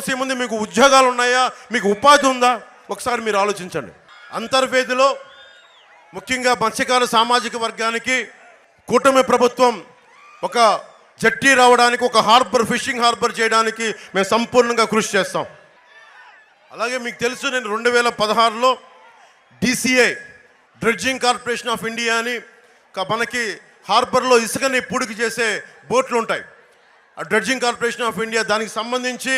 కోనసీమ ఉంది మీకు ఉద్యోగాలు ఉన్నాయా? మీకు ఉపాధి ఉందా? ఒకసారి మీరు ఆలోచించండి. అంతర్వేదిలో ముఖ్యంగా మత్స్యకార సామాజిక వర్గానికి కూటమి ప్రభుత్వం ఒక జట్టి రావడానికి ఒక హార్బర్ ఫిషింగ్ హార్బర్ చేయడానికి మేము సంపూర్ణంగా కృషి చేస్తాం. అలాగే మీకు తెలుసు నేను రెండు వేల పదహారులో DCA dredging corporation of India అని మనకి హార్బర్లో ఇసుకని పూడికి చేసే బోట్లు ఉంటాయి. ఆ డ్రెడ్జింగ్ కార్పొరేషన్ ఆఫ్ ఇండియా దానికి సంబంధించి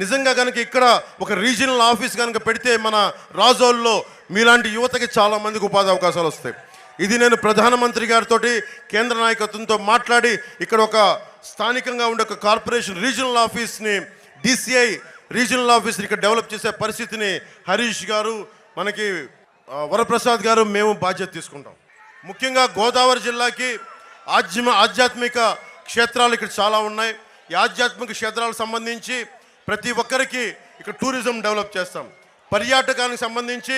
నిజంగా కనుక ఇక్కడ ఒక రీజనల్ ఆఫీస్ కనుక పెడితే మన రాజోల్లో మీలాంటి యువతకి చాలా మందికి ఉపాధి అవకాశాలు వస్తాయి. ఇది నేను ప్రధానమంత్రి గారితో కేంద్ర నాయకత్వంతో మాట్లాడి ఇక్కడ ఒక స్థానికంగా ఉండే ఒక కార్పొరేషన్ రీజనల్ ఆఫీస్ని డిసిఐ రీజనల్ ఆఫీస్ని ఇక్కడ డెవలప్ చేసే పరిస్థితిని హరీష్ గారు మనకి వరప్రసాద్ గారు మేము బాధ్యత తీసుకుంటాం. ముఖ్యంగా గోదావరి జిల్లాకి ఆధ్యమ ఆధ్యాత్మిక క్షేత్రాలు ఇక్కడ చాలా ఉన్నాయి. ఈ ఆధ్యాత్మిక క్షేత్రాలకు సంబంధించి ప్రతి ఒక్కరికి ఇక్కడ టూరిజం డెవలప్ చేస్తాం. పర్యాటకానికి సంబంధించి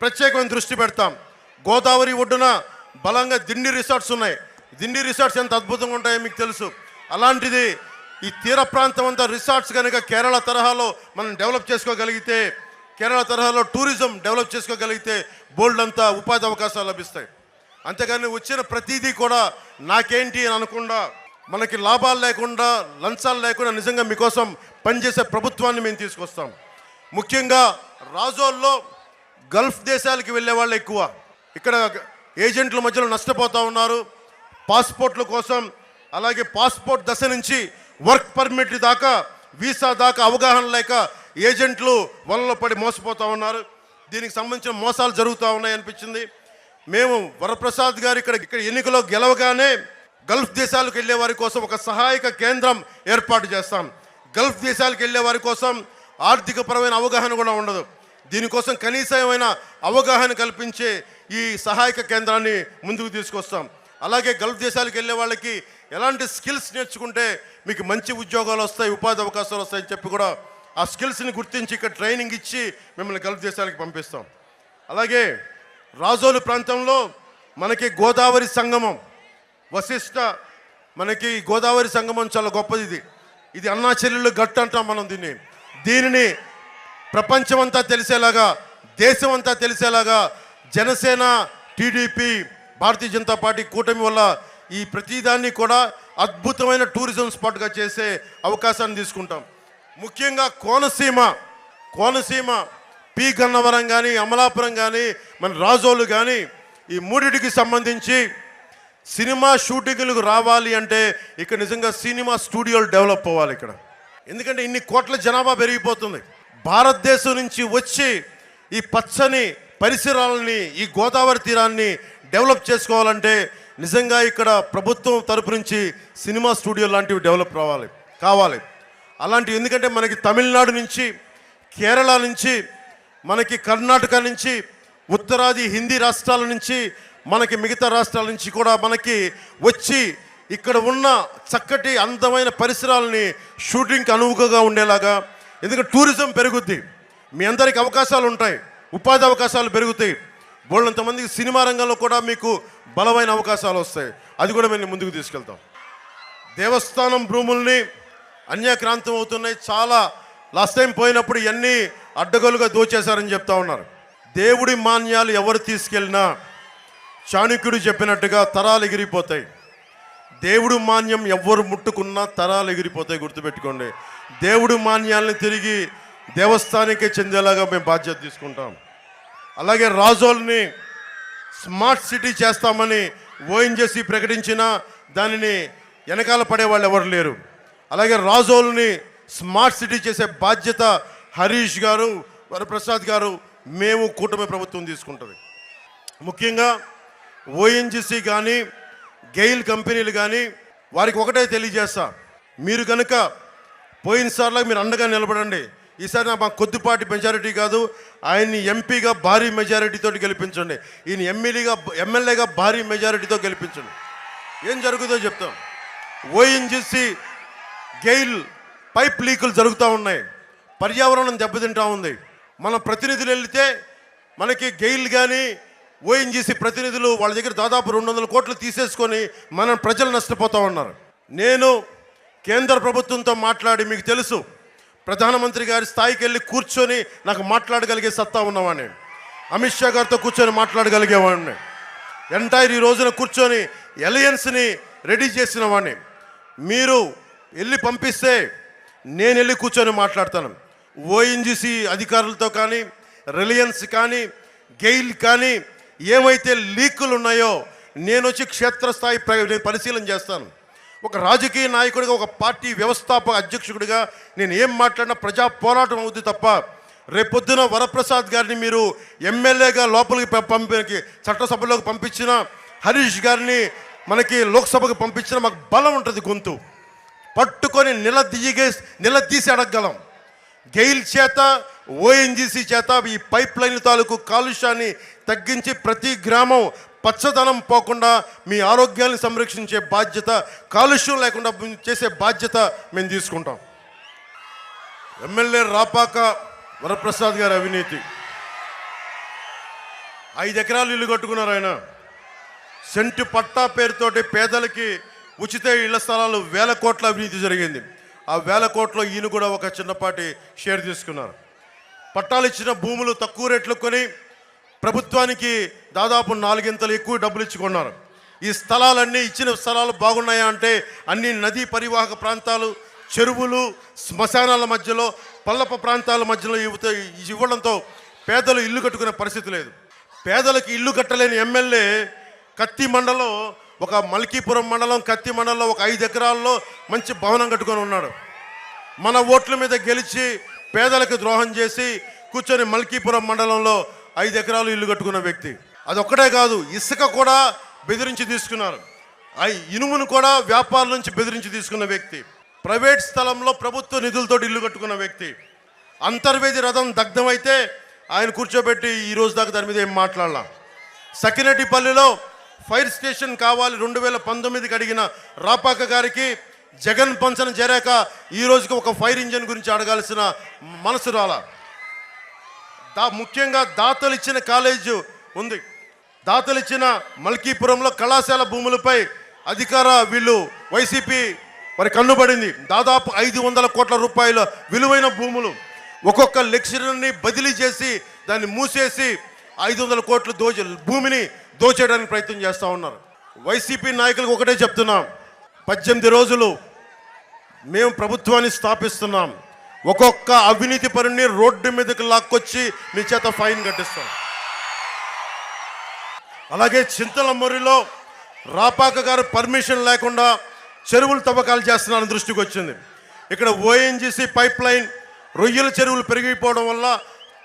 ప్రత్యేకమైన దృష్టి పెడతాం. గోదావరి ఒడ్డున బలంగా దిండి రిసార్ట్స్ ఉన్నాయి. దిండి రిసార్ట్స్ ఎంత అద్భుతంగా ఉంటాయో మీకు తెలుసు. అలాంటిది ఈ తీర ప్రాంతం అంతా రిసార్ట్స్ కనుక కేరళ తరహాలో మనం డెవలప్ చేసుకోగలిగితే కేరళ తరహాలో టూరిజం డెవలప్ చేసుకోగలిగితే బోల్డ్ అంతా ఉపాధి అవకాశాలు లభిస్తాయి. అంతేగాని వచ్చిన ప్రతిదీ కూడా నాకేంటి అని అనకుండా మనకి లాభాలు లేకుండా లంచాలు లేకుండా నిజంగా మీకోసం పనిచేసే ప్రభుత్వాన్ని మేము తీసుకొస్తాం. ముఖ్యంగా రాజోల్లో గల్ఫ్ దేశాలకి వెళ్ళే వాళ్ళు ఎక్కువ. ఇక్కడ ఏజెంట్ల మధ్యలో నష్టపోతూ ఉన్నారు. పాస్పోర్ట్ల కోసం అలాగే పాస్పోర్ట్ దశ నుంచి వర్క్ పర్మిట్ దాకా వీసా దాకా అవగాహన లేక ఏజెంట్లు వలలో పడి మోసపోతూ ఉన్నారు. దీనికి సంబంధించిన మోసాలు జరుగుతూ ఉన్నాయి అనిపించింది. మేము వరప్రసాద్ గారు ఇక్కడ ఇక్కడ ఎన్నికలో గెలవగానే గల్ఫ్ దేశాలకు వెళ్ళే వారి కోసం ఒక సహాయక కేంద్రం ఏర్పాటు చేస్తాం. గల్ఫ్ దేశాలకు వెళ్ళే వారి కోసం ఆర్థికపరమైన అవగాహన కూడా ఉండదు. దీనికోసం కనీసమైన అవగాహన కల్పించే ఈ సహాయక కేంద్రాన్ని ముందుకు తీసుకొస్తాం. అలాగే గల్ఫ్ దేశాలకు వెళ్ళే వాళ్ళకి ఎలాంటి స్కిల్స్ నేర్చుకుంటే మీకు మంచి ఉద్యోగాలు వస్తాయి ఉపాధి అవకాశాలు వస్తాయని చెప్పి కూడా ఆ స్కిల్స్ని గుర్తించి ఇక్కడ ట్రైనింగ్ ఇచ్చి మిమ్మల్ని గల్ఫ్ దేశాలకు పంపిస్తాం. అలాగే రాజోలు ప్రాంతంలో మనకి గోదావరి సంగమం వశిష్ట మనకి గోదావరి సంగమం చాలా గొప్పది ఇది. ఇది అన్నా చెల్లెళ్ళు గట్టు అంటాం మనం దీన్ని. దీనిని ప్రపంచమంతా తెలిసేలాగా దేశం అంతా తెలిసేలాగా జనసేన టీడీపీ భారతీయ జనతా పార్టీ కూటమి వల్ల ఈ ప్రతిదాన్ని కూడా అద్భుతమైన టూరిజం స్పాట్గా చేసే అవకాశాన్ని తీసుకుంటాం. ముఖ్యంగా కోనసీమ కోనసీమ పి గన్నవరం కానీ అమలాపురం కానీ మన రాజోలు కానీ ఈ మూడిటికి సంబంధించి సినిమా షూటింగ్లకు రావాలి అంటే ఇక్కడ నిజంగా సినిమా స్టూడియోలు డెవలప్ అవ్వాలి ఇక్కడ. ఎందుకంటే ఇన్ని కోట్ల జనాభా పెరిగిపోతుంది. భారతదేశం నుంచి వచ్చి ఈ పచ్చని పరిసరాలని ఈ గోదావరి తీరాన్ని డెవలప్ చేసుకోవాలంటే నిజంగా ఇక్కడ ప్రభుత్వం తరపు నుంచి సినిమా స్టూడియో లాంటివి డెవలప్ రావాలి కావాలి. అలాంటివి ఎందుకంటే మనకి తమిళనాడు నుంచి కేరళ నుంచి మనకి కర్ణాటక నుంచి ఉత్తరాది హిందీ రాష్ట్రాల నుంచి మనకి మిగతా రాష్ట్రాల నుంచి కూడా మనకి వచ్చి ఇక్కడ ఉన్న చక్కటి అందమైన పరిసరాలని షూటింగ్కి అనువుగా ఉండేలాగా. ఎందుకంటే టూరిజం పెరుగుద్ది. మీ అందరికి అవకాశాలు ఉంటాయి. ఉపాధి అవకాశాలు పెరుగుతాయి. బోళ్ళంతమందికి సినిమా రంగంలో కూడా మీకు బలమైన అవకాశాలు వస్తాయి. అది కూడా మేము ముందుకు తీసుకెళ్తాం. దేవస్థానం భూముల్ని అన్యాక్రాంతం అవుతున్నాయి. చాలా లాస్ట్ టైం పోయినప్పుడు ఇవన్నీ అడ్డగోలుగా దోచేశారని చెప్తా ఉన్నారు. దేవుడి మాన్యాలు ఎవరు తీసుకెళ్ళినా చాణుక్యుడు చెప్పినట్టుగా తరాలు ఎగిరిపోతాయి. దేవుడు మాన్యం ఎవ్వరు ముట్టుకున్నా తరాలు ఎగిరిపోతాయి గుర్తుపెట్టుకోండి. దేవుడు మాన్యాలను తిరిగి దేవస్థానికే చెందేలాగా మేము బాధ్యత తీసుకుంటాం. అలాగే రాజోల్ని స్మార్ట్ సిటీ చేస్తామని ఓఎన్జేసి ప్రకటించిన దానిని వెనకాల పడే వాళ్ళు ఎవరు లేరు. అలాగే రాజోల్ని స్మార్ట్ సిటీ చేసే బాధ్యత హరీష్ గారు వరప్రసాద్ గారు మేము కూటమి ప్రభుత్వం తీసుకుంటుంది. ముఖ్యంగా ఓఎన్జిసి కానీ గెయిల్ కంపెనీలు కానీ వారికి ఒకటే తెలియజేస్తా. మీరు కనుక పోయినసార్లో మీరు అండగా నిలబడండి. ఈసారి నా మా కొద్దిపాటి మెజారిటీ కాదు. ఆయన్ని ఎంపీగా భారీ మెజారిటీతో గెలిపించండి. ఈయన ఎమ్మెల్యేగా ఎమ్మెల్యేగా భారీ మెజారిటీతో గెలిపించండి. ఏం జరుగుతుందో చెప్తాం. ఓఎన్జిసి గెయిల్ పైప్ లీకులు జరుగుతూ ఉన్నాయి. పర్యావరణం దెబ్బతింటా ఉంది. మన ప్రతినిధులు వెళితే మనకి గెయిల్ కానీ ఓఎన్జీసీ ప్రతినిధులు వాళ్ళ దగ్గర దాదాపు రెండు వందల కోట్లు తీసేసుకొని మనం ప్రజలు నష్టపోతూ ఉన్నారు. నేను కేంద్ర ప్రభుత్వంతో మాట్లాడి మీకు తెలుసు ప్రధానమంత్రి గారి స్థాయికి వెళ్ళి కూర్చొని నాకు మాట్లాడగలిగే సత్తా ఉన్నవాడిని. అమిత్ షా గారితో కూర్చొని మాట్లాడగలిగేవాడిని. ఎంటైర్ ఈ రోజున కూర్చొని ఎలయన్స్ని రెడీ చేసిన వాడిని. మీరు వెళ్ళి పంపిస్తే నేను వెళ్ళి కూర్చొని మాట్లాడతాను. ఓఎన్జీసీ అధికారులతో కానీ రిలయన్స్ కానీ గెయిల్ కానీ ఏమైతే లీకులు ఉన్నాయో నేను వచ్చి క్షేత్రస్థాయి నేను పరిశీలన చేస్తాను. ఒక రాజకీయ నాయకుడిగా ఒక పార్టీ వ్యవస్థాపక అధ్యక్షుడిగా నేను ఏం మాట్లాడినా ప్రజా పోరాటం అవుద్ది తప్ప రేపొద్దున వరప్రసాద్ గారిని మీరు ఎమ్మెల్యేగా లోపలికి పంపి చట్టసభలోకి పంపించిన హరీష్ గారిని మనకి లోక్సభకు పంపించిన మాకు బలం ఉంటుంది గొంతు. పట్టుకొని నిలదీగే నిలదీసి అడగగలం. గెయిల్ చేత ఓఎన్జీసీ చేత ఈ పైప్ లైన్ తాలూకు కాలుష్యాన్ని తగ్గించి ప్రతి గ్రామం పచ్చదనం పోకుండా మీ ఆరోగ్యాన్ని సంరక్షించే బాధ్యత కాలుష్యం లేకుండా చేసే బాధ్యత మేము తీసుకుంటాం. ఎమ్మెల్యే రాపాక వరప్రసాద్ గారి అవినీతి. ఐదు ఎకరాలు ఇల్లు కట్టుకున్నారు ఆయన. సెంటు పట్టా పేరుతోటి పేదలకి ఉచిత ఇళ్ళ స్థలాలు వేల కోట్ల అవినీతి జరిగింది. ఆ వేల కోట్లో ఈయన కూడా ఒక చిన్నపాటి షేర్ తీసుకున్నారు. పట్టాలు ఇచ్చిన భూములు తక్కువ రేట్లు కొని ప్రభుత్వానికి దాదాపు నాలుగింతలు ఎక్కువ డబ్బులు ఇచ్చుకున్నారు ఈ స్థలాలన్నీ ఇచ్చిన స్థలాలు బాగున్నాయా అంటే అన్ని నదీ పరివాహక ప్రాంతాలు చెరువులు శ్మశానాల మధ్యలో పల్లప ప్రాంతాల మధ్యలో ఇవ్వత- ఇవ్వడంతో పేదలు ఇల్లు కట్టుకునే పరిస్థితి లేదు. పేదలకు ఇల్లు కట్టలేని ఎమ్మెల్యే కత్తి మండలం ఒక మల్కీపురం మండలం కత్తి మండలంలో ఒక ఐదు ఎకరాల్లో మంచి భవనం కట్టుకొని ఉన్నాడు. మన ఓట్ల మీద గెలిచి పేదలకు ద్రోహం చేసి కూర్చొని మల్కీపురం మండలంలో ఐదు ఎకరాలు ఇల్లు కట్టుకున్న వ్యక్తి. అదొక్కటే కాదు ఇసుక కూడా బెదిరించి తీసుకున్నారు. ఆ ఇనుమును కూడా వ్యాపారం నుంచి బెదిరించి తీసుకున్న వ్యక్తి. ప్రైవేట్ స్థలంలో ప్రభుత్వ నిధులతో ఇల్లు కట్టుకున్న వ్యక్తి. అంతర్వేది రథం దగ్ధమైతే ఆయన కూర్చోబెట్టి ఈ రోజు దాకా దాని మీద ఏం మాట్లాడలా. సకినటిపల్లిలో ఫైర్ స్టేషన్ కావాలి రెండు వేల పంతొమ్మిదికి అడిగిన రాపాక గారికి జగన్ పంచన చేరాక ఈ రోజుకి ఒక ఫైర్ ఇంజన్ గురించి అడగాల్సిన మనసు రాలా. దా ముఖ్యంగా దాతలు ఇచ్చిన కాలేజీ ఉంది. దాతలు ఇచ్చిన మల్కీపురంలో కళాశాల భూములపై అధికార వీళ్ళు వైసీపీ మరి కన్నుబడింది దాదాపు ఐదు వందల కోట్ల రూపాయల విలువైన భూములు. ఒక్కొక్క లెక్చరర్ని బదిలీ చేసి దాన్ని మూసేసి ఐదు వందల కోట్లు దోచ భూమిని దోచేయడానికి ప్రయత్నం చేస్తూ ఉన్నారు. వైసీపీ నాయకులకు ఒకటే చెప్తున్నాం. పద్దెనిమిది రోజులు మేము ప్రభుత్వాన్ని స్థాపిస్తున్నాం. ఒక్కొక్క అవినీతి పరుని రోడ్డు మీదకి లాక్కొచ్చి మీ చేత ఫైన్ కట్టిస్తాం. అలాగే చింతలమర్రిలో రాపాక గారు పర్మిషన్ లేకుండా చెరువులు తవ్వకాలు చేస్తున్నారని దృష్టికి వచ్చింది. ఇక్కడ ఓఎన్జీసీ పైప్ లైన్ రొయ్యల చెరువులు పెరిగిపోవడం వల్ల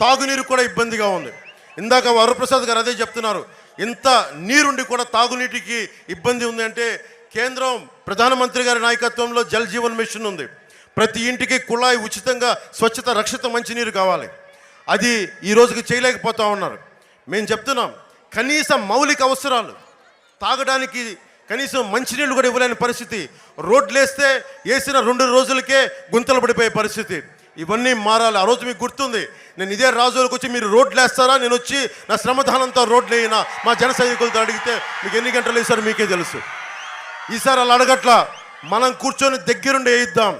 తాగునీరు కూడా ఇబ్బందిగా ఉంది. ఇందాక వరప్రసాద్ గారు అదే చెప్తున్నారు. ఇంత నీరుండి కూడా తాగునీటికి ఇబ్బంది ఉంది అంటే కేంద్రం ప్రధానమంత్రి గారి నాయకత్వంలో జల్ జీవన్ మిషన్ ఉంది. ప్రతి ఇంటికి కుళాయి ఉచితంగా స్వచ్ఛత రక్షిత మంచినీరు కావాలి. అది ఈ రోజుకి చేయలేకపోతా ఉన్నారు. మేము చెప్తున్నాం కనీస మౌలిక అవసరాలు తాగడానికి కనీసం మంచినీళ్ళు కూడా ఇవ్వలేని పరిస్థితి. రోడ్లు వేస్తే వేసిన రెండు రోజులకే గుంతలు పడిపోయే పరిస్థితి. ఇవన్నీ మారాలి. ఆ రోజు మీకు గుర్తుంది నేను ఇదే రాజులకు వచ్చి మీరు రోడ్లు వేస్తారా? నేను వచ్చి నా శ్రమధానంతో రోడ్లు వేయినా? మా జన సైనికులతో అడిగితే మీకు ఎన్ని గంటలు వేసారో మీకే తెలుసు. ఈసారి అలా అడగట్లా. మనం కూర్చొని దగ్గరుండి వేయిద్దాం.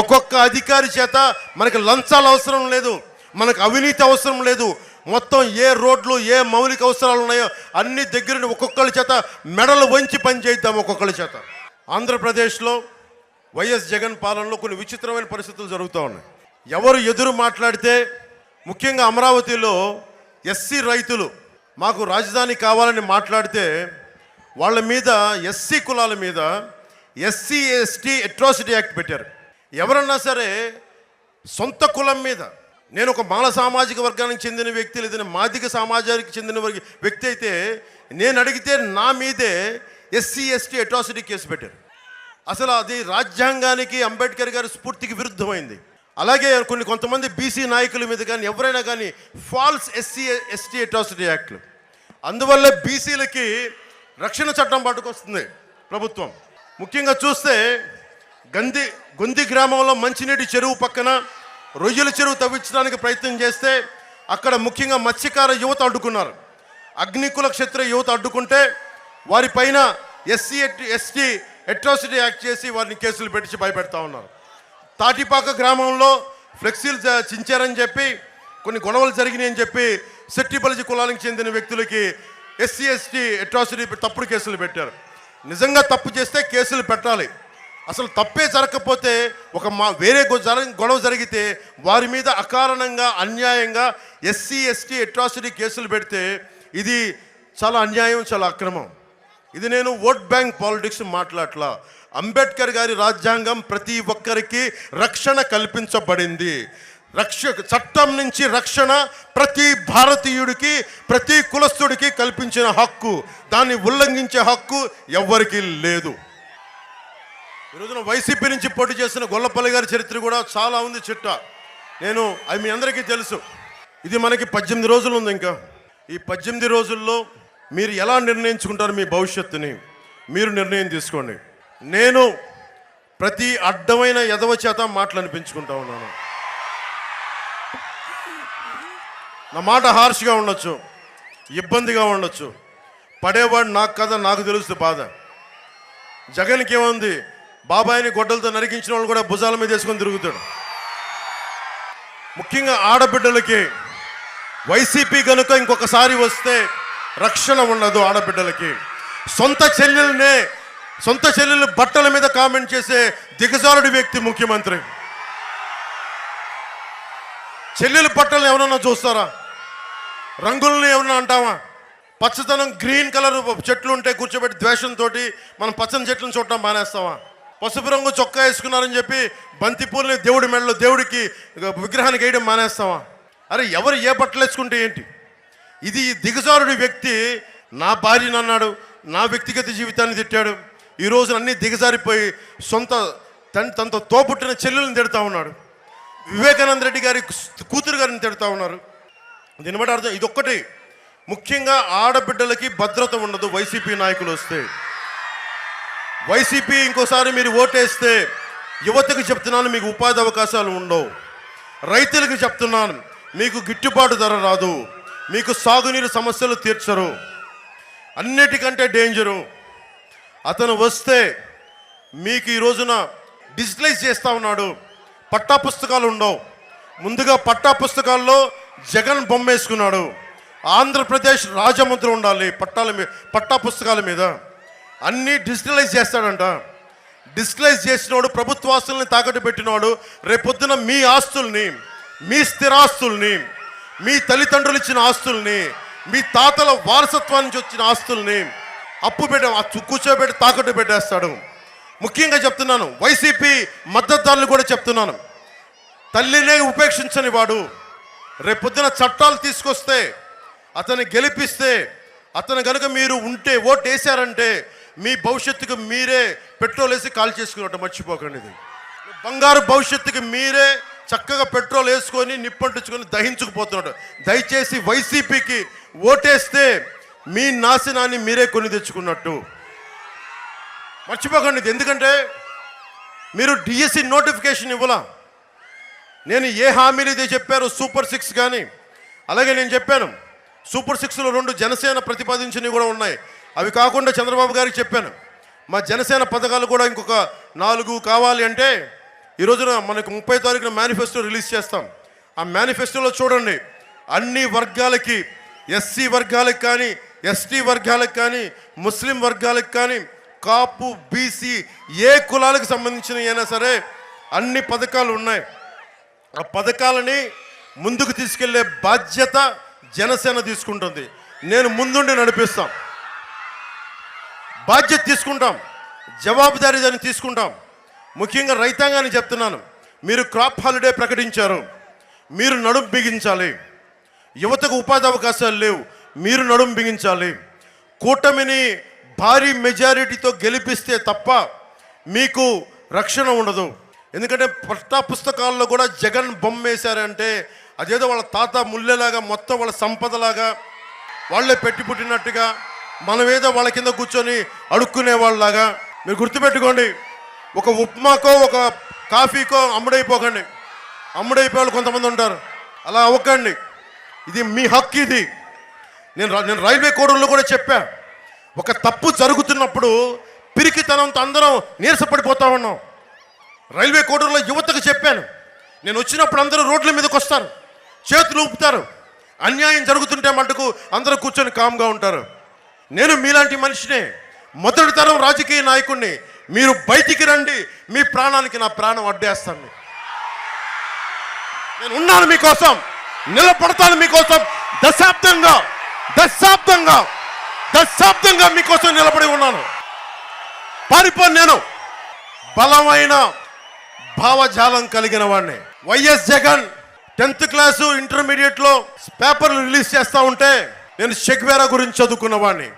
ఒక్కొక్క అధికారి చేత మనకి లంచాలు అవసరం లేదు. మనకు అవినీతి అవసరం లేదు. మొత్తం ఏ రోడ్లు ఏ మౌలిక అవసరాలు ఉన్నాయో అన్ని దగ్గరుండి ఒక్కొక్కరి చేత మెడలు వంచి పని చేయిద్దాం ఒక్కొక్కరి చేత. ఆంధ్రప్రదేశ్లో వైఎస్ జగన్ పాలనలో కొన్ని విచిత్రమైన పరిస్థితులు జరుగుతూ ఉన్నాయి. ఎవరు ఎదురు మాట్లాడితే ముఖ్యంగా అమరావతిలో ఎస్సీ రైతులు మాకు రాజధాని కావాలని మాట్లాడితే వాళ్ళ మీద ఎస్సీ కులాల మీద ఎస్సీ ఎస్టీ అట్రాసిటీ యాక్ట్ పెట్టారు. ఎవరన్నా సరే సొంత కులం మీద నేను ఒక మాల సామాజిక వర్గానికి చెందిన వ్యక్తి లేదా మాదిక సమాజానికి చెందిన వ్యక్తి అయితే నేను అడిగితే నా మీదే ఎస్సీ ఎస్టీ అట్రాసిటీ కేసు పెట్టారు. అసలు అది రాజ్యాంగానికి అంబేద్కర్ గారి స్ఫూర్తికి విరుద్ధమైంది. అలాగే కొన్ని కొంతమంది బీసీ నాయకుల మీద కానీ ఎవరైనా కానీ ఫాల్స్ ఎస్సీ ఎస్టీ అట్రాసిటీ యాక్ట్లు అందువల్ల బీసీలకి రక్షణ చట్టం పట్టుకొస్తుంది ప్రభుత్వం. ముఖ్యంగా చూస్తే గంది గొంది గ్రామంలో మంచినీటి చెరువు పక్కన రొయ్యల చెరువు తవ్వించడానికి ప్రయత్నం చేస్తే అక్కడ ముఖ్యంగా మత్స్యకార యువత అడ్డుకున్నారు. అగ్నికుల క్షత్రియ యువత అడ్డుకుంటే వారిపైన ఎస్సీ ఎస్టీ అట్రాసిటీ యాక్ట్ చేసి వారిని కేసులు పెట్టి భయపెడతా ఉన్నారు. తాటిపాక గ్రామంలో ఫ్లెక్సీలు చించారని చెప్పి కొన్ని గొడవలు జరిగినాయని చెప్పి సెట్టిపల్లి కులానికి చెందిన వ్యక్తులకి ఎస్సీ ఎస్టీ అట్రాసిటీ తప్పుడు కేసులు పెట్టారు. నిజంగా తప్పు చేస్తే కేసులు పెట్టాలి. అసలు తప్పే జరగకపోతే ఒక మా వేరే గొడవ జరిగితే వారి మీద అకారణంగా అన్యాయంగా ఎస్సీ ఎస్టీ అట్రాసిటీ కేసులు పెడితే ఇది చాలా అన్యాయం చాలా అక్రమం. ఇది నేను ఓట్ బ్యాంక్ పాలిటిక్స్ మాట్లాడలా అంబేద్కర్ గారి రాజ్యాంగం ప్రతి ఒక్కరికి రక్షణ కల్పించబడింది. రక్ష చట్టం నుంచి రక్షణ ప్రతి భారతీయుడికి ప్రతి కులస్తుడికి కల్పించిన హక్కు. దాన్ని ఉల్లంఘించే హక్కు ఎవ్వరికీ లేదు. ఈ రోజున వైసీపీ నుంచి పోటీ చేసిన గొల్లపల్లి గారి చరిత్ర కూడా చాలా ఉంది చిట్ట. నేను అది మీ అందరికీ తెలుసు. ఇది మనకి పద్దెనిమిది రోజులు ఉంది ఇంకా. ఈ పద్దెనిమిది రోజుల్లో మీరు ఎలా నిర్ణయించుకుంటారు మీ భవిష్యత్తుని? మీరు నిర్ణయం తీసుకోండి. నేను ప్రతి అడ్డమైన ఎదవ చేత మాటలు అనిపించుకుంటా ఉన్నాను. నా మాట హార్ష్గా ఉండొచ్చు ఇబ్బందిగా ఉండొచ్చు. పడేవాడు నాకు కదా నాకు తెలుస్తుంది బాధ. జగన్కి ఏముంది? బాబాయిని గొడ్డలతో నరికించిన వాళ్ళు కూడా భుజాల మీద వేసుకొని తిరుగుతాడు. ముఖ్యంగా ఆడబిడ్డలకి వైసీపీ కనుక ఇంకొకసారి వస్తే రక్షణ ఉండదు ఆడబిడ్డలకి. సొంత చెల్లెల్నే సొంత చెల్లెలు బట్టల మీద కామెంట్ చేసే దిగజారుడి వ్యక్తి ముఖ్యమంత్రి. చెల్లెలు బట్టలు ఎవరన్నా చూస్తారా? రంగులను ఏమన్నా అంటావా? పచ్చదనం గ్రీన్ కలర్ చెట్లు ఉంటే కూర్చోబెట్టి ద్వేషంతో మనం పచ్చని చెట్లను చూడటం మానేస్తావా? పసుపు రంగు చొక్కా వేసుకున్నారని చెప్పి బంతిపూలని దేవుడి మెడలో దేవుడికి విగ్రహానికి వేయడం మానేస్తావా? అరే ఎవరు ఏ బట్టలు వేసుకుంటే ఏంటి? ఇది దిగజారుడి వ్యక్తి నా భార్యను అన్నాడు నా వ్యక్తిగత జీవితాన్ని తిట్టాడు. ఈ రోజు దిగజారిపోయి సొంత తన తనతో తోపుట్టిన చెల్లెలను తిడతా ఉన్నాడు. వివేకానంద రెడ్డి గారి కూతురు గారిని తిడతా ఉన్నారు. దీన్ని బట్టి అర్థం. ఇదొక్కటి. ముఖ్యంగా ఆడబిడ్డలకి భద్రత ఉండదు వైసీపీ నాయకులు వస్తే. వైసీపీ ఇంకోసారి మీరు ఓటేస్తే యువతకు చెప్తున్నాను మీకు ఉపాధి అవకాశాలు ఉండవు. రైతులకు చెప్తున్నాను మీకు గిట్టుబాటు ధర రాదు. మీకు సాగునీరు సమస్యలు తీర్చరు. అన్నిటికంటే డేంజరు. అతను వస్తే మీకు ఈ రోజున డిజిటలైజ్ చేస్తూ ఉన్నాడు. పట్టా పుస్తకాలు ఉండవు. ముందుగా పట్టా పుస్తకాల్లో జగన్ బొమ్మ వేసుకున్నాడు ఆంధ్రప్రదేశ్ రాజముద్ర ఉండాలి పట్టాల మీద పట్టా పుస్తకాల మీద. అన్నీ డిజిటలైజ్ చేస్తాడంట. డిజిటలైజ్ చేసినోడు ప్రభుత్వాస్తుల్ని తాకట్టు పెట్టినోడు రేపొద్దున మీ ఆస్తుల్ని మీ స్థిరాస్తుల్ని మీ తల్లిదండ్రులు ఇచ్చిన ఆస్తుల్ని మీ తాతల వారసత్వానికి వచ్చిన ఆస్తుల్ని అప్పు పెట్ట ఆ కూర్చోబెట్టి తాకట్టు పెట్టేస్తాడు. ముఖ్యంగా చెప్తున్నాను వైసీపీ మద్దతుదారులు కూడా చెప్తున్నాను. తల్లినే ఉపేక్షించని వాడు రేపొద్దున చట్టాలు తీసుకొస్తే అతన్ని గెలిపిస్తే అతను కనుక మీరు ఉంటే ఓటు వేశారంటే మీ భవిష్యత్తుకు మీరే పెట్రోల్ వేసి కాల్ చేసుకున్నట్టు మర్చిపోకండి ఇది. బంగారు భవిష్యత్తుకి మీరే చక్కగా పెట్రోల్ వేసుకొని నిప్పంటించుకొని దహించుకుపోతున్నాడు దయచేసి వైసీపీకి ఓటేస్తే మీ నాశనాన్ని మీరే కొని తెచ్చుకున్నట్టు. మర్చిపోకండి ఇది. ఎందుకంటే మీరు డిఎస్సి నోటిఫికేషన్ ఇవ్వలా? నేను ఏ హామీలు ఇది చెప్పారు సూపర్ సిక్స్ కానీ అలాగే నేను చెప్పాను సూపర్ సిక్స్లో రెండు జనసేన ప్రతిపాదించినవి కూడా ఉన్నాయి. అవి కాకుండా చంద్రబాబు గారికి చెప్పాను. మా జనసేన పథకాలు కూడా ఇంకొక నాలుగు కావాలి అంటే ఈ రోజున మనకు ముప్పై తారీఖున మేనిఫెస్టో రిలీజ్ చేస్తాం. ఆ మేనిఫెస్టోలో చూడండి అన్ని వర్గాలకి ఎస్సీ వర్గాలకు కానీ ఎస్టీ వర్గాలకు కానీ ముస్లిం వర్గాలకు కానీ కాపు బీసీ ఏ కులాలకు సంబంధించిన అయినా సరే అన్ని పథకాలు ఉన్నాయి. ఆ పథకాలని ముందుకు తీసుకెళ్ళే బాధ్యత జనసేన తీసుకుంటుంది. నేను ముందుండి నడిపిస్తాం. బాధ్యత తీసుకుంటాం. జవాబుదారీ దాన్ని తీసుకుంటాం. ముఖ్యంగా రైతాంగాన్ని చెప్తున్నాను. మీరు క్రాప్ హాలిడే ప్రకటించారు. మీరు నడుం బిగించాలి. యువతకు ఉపాధి అవకాశాలు లేవు. మీరు నడుం బిగించాలి. కూటమిని భారీ మెజారిటీతో గెలిపిస్తే తప్ప మీకు రక్షణ ఉండదు. ఎందుకంటే పట్టా పుస్తకాల్లో కూడా జగన్ బొమ్మ వేశారంటే అదేదో వాళ్ళ తాత ముల్లెలాగా మొత్తం వాళ్ళ సంపదలాగా వాళ్ళే పెట్టి పుట్టినట్టుగా మనమేదో వాళ్ళ కింద కూర్చొని అడుక్కునే వాళ్ళలాగా. మీరు గుర్తుపెట్టుకోండి ఒక ఉప్మాకో ఒక కాఫీకో అమ్ముడైపోకండి. అమ్ముడైపోయే వాళ్ళు కొంతమంది ఉంటారు. అలా అవ్వకండి. ఇది మీ హక్కు ఇది. నేను నేను రైల్వే కోడల్లో కూడా చెప్పా. ఒక తప్పు జరుగుతున్నప్పుడు పిరికితనంతో అందరం నీరసపడిపోతా ఉన్నాం. రైల్వే కోటర్లో యువతకు చెప్పాను. నేను వచ్చినప్పుడు అందరూ రోడ్ల మీదకి వస్తారు. చేతులు ఊపుతారు. అన్యాయం జరుగుతుంటే మటుకు అందరూ కూర్చొని కామ్గా ఉంటారు. నేను మీలాంటి మనిషినే మొదటి తరం రాజకీయ నాయకుడిని మీరు బయటికి రండి మీ ప్రాణానికి నా ప్రాణం అడ్డేస్తాను. నేను ఉన్నాను మీకోసం నిలబడతాను మీకోసం దశాబ్దంగా దశాబ్దంగా దశాబ్దంగా మీకోసం నిలబడి ఉన్నాను. పారిపోను నేను. బలమైన భావజాలం కలిగిన వాడిని. వైఎస్ జగన్ టెన్త్ క్లాసు ఇంటర్మీడియట్లో పేపర్లు రిలీజ్ చేస్తా ఉంటే నేను షెగ్వేరా గురించి చదువుకున్నవాడిని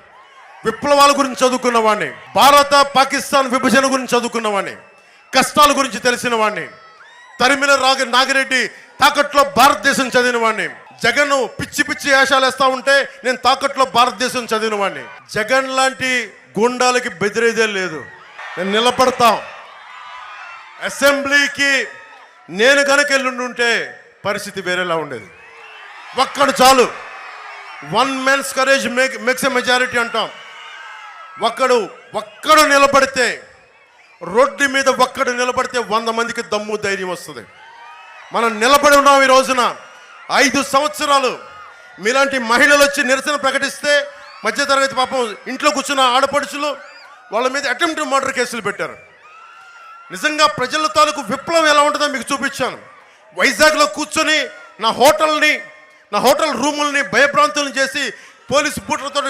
విప్లవాల గురించి చదువుకున్నవాడిని భారత పాకిస్తాన్ విభజన గురించి చదువుకున్నవాడిని కష్టాల గురించి తెలిసిన వాడిని. తరిమిల రాగ నాగిరెడ్డి తాకట్లో భారతదేశం చదివిన వాడిని. జగన్ పిచ్చి పిచ్చి వేషాలు వేస్తా ఉంటే నేను తాకట్లో భారతదేశం చదివిన వాడిని. జగన్ లాంటి గుండాలకి బెదిరేదే లేదు. నేను నిలబడతాం. అసెంబ్లీకి నేను కనుక వెళ్ళుంటే పరిస్థితి వేరేలా ఉండేది. ఒక్కడు చాలు. One men's courage make makes a majority అంటాం. ఒక్కడు ఒక్కడు నిలబడితే రోడ్డు మీద ఒక్కడు నిలబడితే వంద మందికి దమ్ము ధైర్యం వస్తుంది. మనం నిలబడి ఉన్నాం ఈ రోజున. ఐదు సంవత్సరాలు మీలాంటి మహిళలు వచ్చి నిరసన ప్రకటిస్తే మధ్యతరగతి పాపం ఇంట్లో కూర్చున్న ఆడపడుచులు వాళ్ళ మీద అటెంప్ట్ మర్డర్ కేసులు పెట్టారు. నిజంగా ప్రజల తాలూకు విప్లవం ఎలా ఉంటుందో మీకు చూపించాను. వైజాగ్లో కూర్చొని నా హోటల్ని నా హోటల్ రూముల్ని భయభ్రాంతులను చేసి పోలీసు బూట్లతో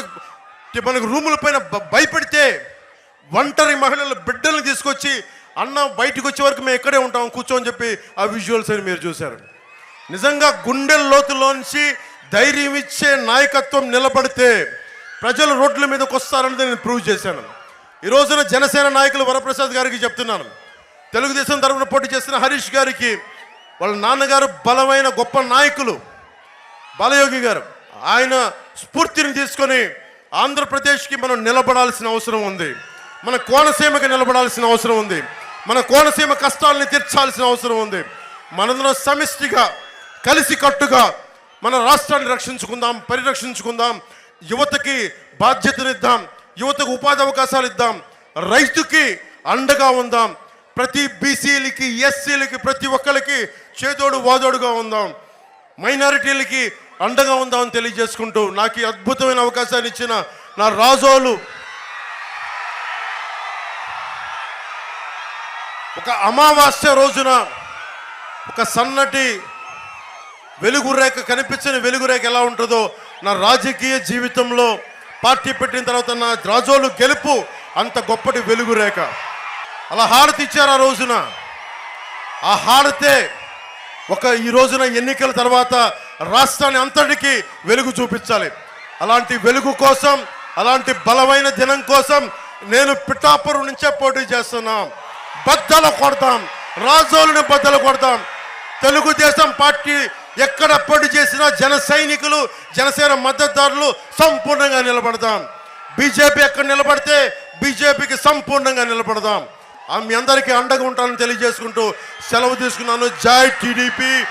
మనకు రూముల పైన భయపెడితే ఒంటరి మహిళలు బిడ్డల్ని తీసుకొచ్చి అన్న బయటకు వచ్చే వరకు మేము ఇక్కడే ఉంటాం కూర్చోని చెప్పి ఆ విజువల్స్ అని మీరు చూశారు. నిజంగా గుండెల లోతులోంచి ధైర్యం ఇచ్చే నాయకత్వం నిలబడితే ప్రజలు రోడ్ల మీదకి వస్తారన్నది నేను ప్రూవ్ చేశాను. ఈ రోజున జనసేన నాయకులు వరప్రసాద్ గారికి చెప్తున్నాను. తెలుగుదేశం తరఫున పోటీ చేసిన హరీష్ గారికి వాళ్ళ నాన్నగారు బలమైన గొప్ప నాయకులు బాలయోగి గారు. ఆయన స్ఫూర్తిని తీసుకొని ఆంధ్రప్రదేశ్కి మనం నిలబడాల్సిన అవసరం ఉంది. మన కోనసీమకి నిలబడాల్సిన అవసరం ఉంది. మన కోనసీమ కష్టాలని తీర్చాల్సిన అవసరం ఉంది. మనందరం సమిష్టిగా కలిసి కట్టుగా మన రాష్ట్రాన్ని రక్షించుకుందాం పరిరక్షించుకుందాం. యువతకి బాధ్యతనిద్దాం యువతకు ఉపాధి అవకాశాలు ఇద్దాం రైతుకి అండగా ఉందాం. ప్రతి బీసీలకి ఎస్సీలకి ప్రతి ఒక్కరికి చేదోడు వాదోడుగా ఉందాం. మైనారిటీలకి అండగా ఉందామని తెలియజేసుకుంటూ నాకు ఈ అద్భుతమైన అవకాశాన్ని ఇచ్చిన నా రాజోలు. ఒక అమావాస్య రోజున ఒక సన్నటి వెలుగు రేఖ కనిపించని వెలుగు రేఖ ఎలా ఉంటుందో నా రాజకీయ జీవితంలో పార్టీ పెట్టిన తర్వాత నా రాజోలు గెలుపు అంత గొప్పటి వెలుగు రేఖ అలా హారతి ఇచ్చారు ఆ రోజున. ఆ హారతే ఒక ఈ రోజున ఎన్నికల తర్వాత రాష్ట్రాన్ని అంతటికి వెలుగు చూపించాలి. అలాంటి వెలుగు కోసం అలాంటి బలమైన దినం కోసం నేను పిఠాపురం నుంచే పోటీ చేస్తున్నాం. బద్దలు కొడతాం రాజోలుని బద్దలు కొడతాం. తెలుగుదేశం పార్టీ ఎక్కడ పోటీ చేసినా జన సైనికులు జనసేన మద్దతుదారులు సంపూర్ణంగా నిలబడతాం. బీజేపీ ఎక్కడ నిలబడితే బీజేపీకి సంపూర్ణంగా నిలబడదాం మీ అందరికీ అండగా ఉంటానని తెలియజేసుకుంటూ సెలవు తీసుకున్నాను. జై టీడీపీ.